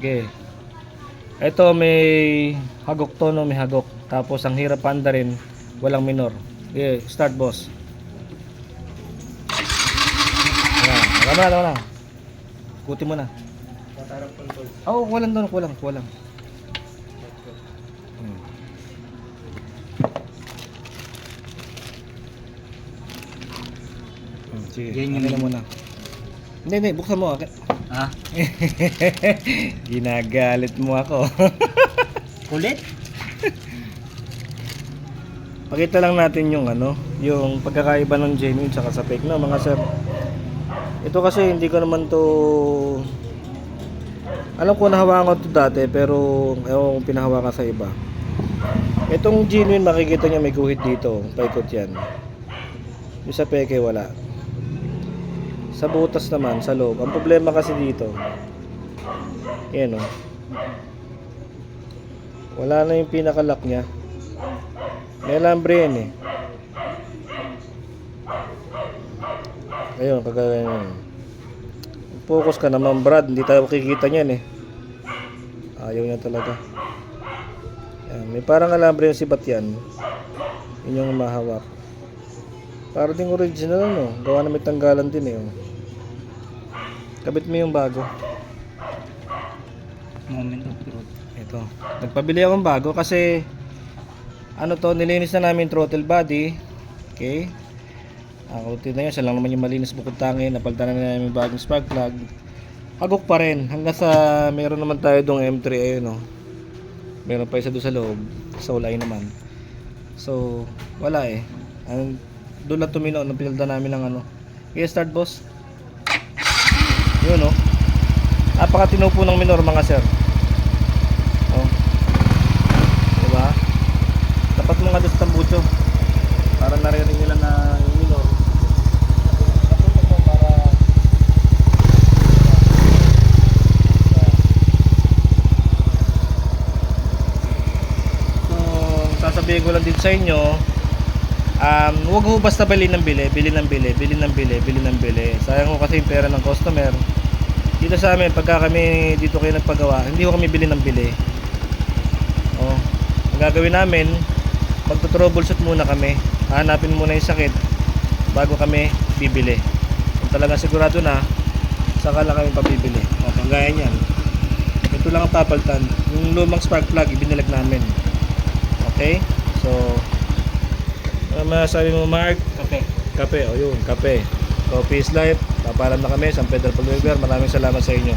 Sige. Ito may hagok to no, may hagok. Tapos ang hirap panda rin, walang minor. Sige, start boss. Ayan, wala na, wala na. Kuti mo na. Oo, oh, walang doon, walang, walang. Hmm. Hmm, sige, Ganyan ano yun. muna. Hindi, hindi, buksan mo. Okay. Ha? Ginagalit mo ako. Kulit? Pakita lang natin yung ano, yung pagkakaiba ng genuine tsaka sa fake no, mga sir. Ito kasi hindi ko naman to alam ko nahawakan ko to dati pero ewan kung pinahawakan sa iba. Itong genuine makikita niyo may guhit dito, paikot yan. Yung sa peke wala. Sa butas naman, sa loob. Ang problema kasi dito, yan o. Wala na yung pinakalock niya. May alambre yan eh. Ayun, kagaya yan. Focus ka naman Brad, hindi tayo makikita niyan eh. Ayaw niya talaga. Yan, may parang alambre yung sibat yan. Yun yung mahawak. Para ding original no. Gawa na may tanggalan din eh. oh. Kabit mo yung bago. Moment of truth. Ito. Nagpabili akong bago kasi ano to, nilinis na namin throttle body. Okay. Ako na yun, siya lang naman yung malinis bukod tangin. Napalitan na namin yung bagong spark plug. Hagok pa rin. Hanggang sa meron naman tayo dong M3 ayun oh. Meron pa isa doon sa loob. Sa ulay naman. So, wala eh. Ang doon lang tumino nung pinalda namin ng ano. Okay, start boss. Yun oh. Napakatino ng minor mga sir. Oh. Diba? Tapat doon sa tambucho. Para naririnig nila na yung minor. So, sasabihin ko lang din sa inyo, um, huwag ho basta bili ng bili, bili ng bili, bili ng bili, bili ng bili. Sayang ho kasi yung pera ng customer. Dito sa amin, pagka kami dito kayo nagpagawa, hindi ko kami bili ng bili. Oh, ang gagawin namin, magto-troubleshoot muna kami. Hanapin muna yung sakit bago kami bibili. Kung talaga sigurado na, saka lang kami papibili. O, kagaya niyan. Ito lang ang papaltan. Yung lumang spark plug, ibinilag namin. Okay? So, ano masasabi mo, Mark? Kape. Kape, o yun, kape. Coffee is life. Papalam na kami, San Pedro Pulveber. Maraming salamat sa inyo.